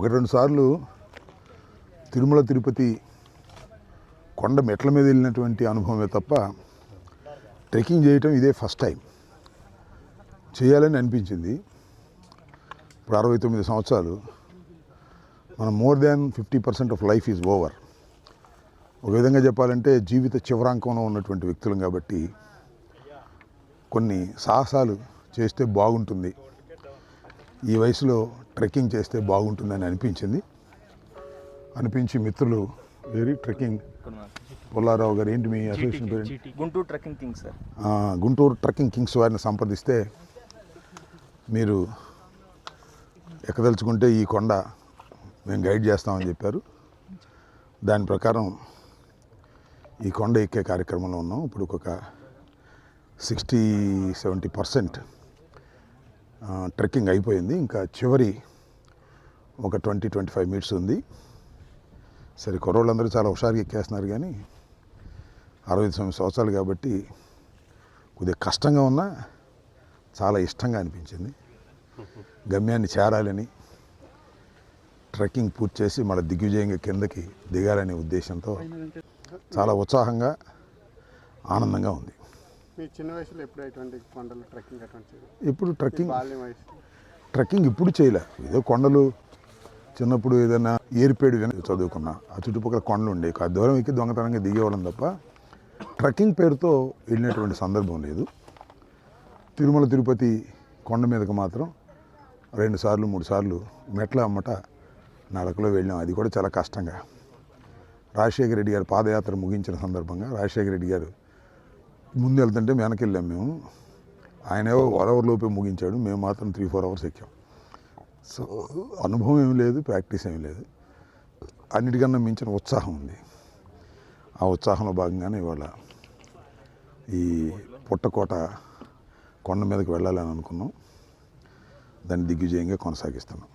ఒకటి రెండు సార్లు తిరుమల తిరుపతి కొండ మెట్ల మీద వెళ్ళినటువంటి అనుభవమే తప్ప ట్రెక్కింగ్ చేయటం ఇదే ఫస్ట్ టైం. చేయాలని అనిపించింది. ఇప్పుడు అరవై తొమ్మిది సంవత్సరాలు మనం more than fifty percent of life is over. ఒక విధంగా చెప్పాలంటే జీవిత చివరాంకంలో ఉన్నటువంటి వ్యక్తులం కాబట్టి కొన్ని సాహసాలు చేస్తే బాగుంటుంది. ఈ వయసులో ట్రెక్కింగ్ చేస్తే బాగుంటుందని అనిపించింది. అనిపించి మిత్రులు వేరి ట్రెక్కింగ్. పుల్లారావు గారు ఏంటి మీ అసోసియేషన్ పేరు? Guntur trekking king sir. ఆ, గుంటూరు ట్రెక్కింగ్ కింగ్స్ వారిని సంప్రదిస్తే మీరు ఎక్కదలుచుకుంటే ఈ కొండ మేము గైడ్ చేస్తామని చెప్పారు. దాని ప్రకారం ఈ కొండ ఎక్కే కార్యక్రమంలో ఉన్నాం. ఇప్పుడు ఒక సిక్స్టీ సెవెంటీ పర్సెంట్ ట్రెక్కింగ్ అయిపోయింది. ఇంకా చివరి ఒక ట్వంటీ ట్వంటీ ఫైవ్ మినిట్స్ ఉంది. సరే కుర్రోళ్ళందరూ చాలా హుషారుగా ఎక్కేస్తున్నారు కానీ అరవై తొమ్మిది సంవత్సరాలు కాబట్టి కొద్దిగా కష్టంగా ఉన్నా చాలా ఇష్టంగా అనిపించింది. గమ్యాన్ని చేరాలని ట్రెక్కింగ్ పూర్తి చేసి మళ్ళీ దిగ్విజయంగా కిందకి దిగాలనే ఉద్దేశంతో చాలా ఉత్సాహంగా ఆనందంగా ఉంది. మీ చిన్న వయసులో ఎప్పుడు ఎటువంటి కొండలు ట్రెక్కింగ్ అటువంటి? ఇప్పుడు ట్రెక్కింగ్ బాల్యం వయసు. ట్రెక్కింగ్ ఇప్పుడు చేయలే. ఏదో కొండలు చిన్నప్పుడు ఏదైనా ఏరిపేడు కానీ చదువుకున్నా ఆ చుట్టుపక్కల కొండలు ఉండే ఆ దూరం ఎక్కి దొంగతనంగా దిగేవాళ్ళం తప్ప ట్రెక్కింగ్ పేరుతో వెళ్ళినటువంటి సందర్భం లేదు. తిరుమల తిరుపతి కొండ మీదకి మాత్రం రెండు సార్లు మూడు సార్లు మెట్ల అమ్మట నడకలో వెళ్ళాం అది కూడా చాలా కష్టంగా. రాజశేఖర రెడ్డి గారు పాదయాత్ర ముగించిన సందర్భంగా రాజశేఖర రెడ్డి గారు ముందు వెళ్తుంటే వెనక్కి వెళ్ళాం మేము. ఆయన వన్ అవర్ లోపే ముగించాడు. మేము మాత్రం త్రీ ఫోర్ అవర్స్ ఎక్కాం. సో అనుభవం ఏమి లేదు ప్రాక్టీస్ ఏమి లేదు. అన్నిటికన్నా మించిన ఉత్సాహం ఉంది. ఆ ఉత్సాహంలో భాగంగానే ఇవాళ ఈ పుట్టకోట కొండ మీదకి వెళ్ళాలని అనుకున్నాం. దాన్ని దిగ్విజయంగా కొనసాగిస్తున్నాం.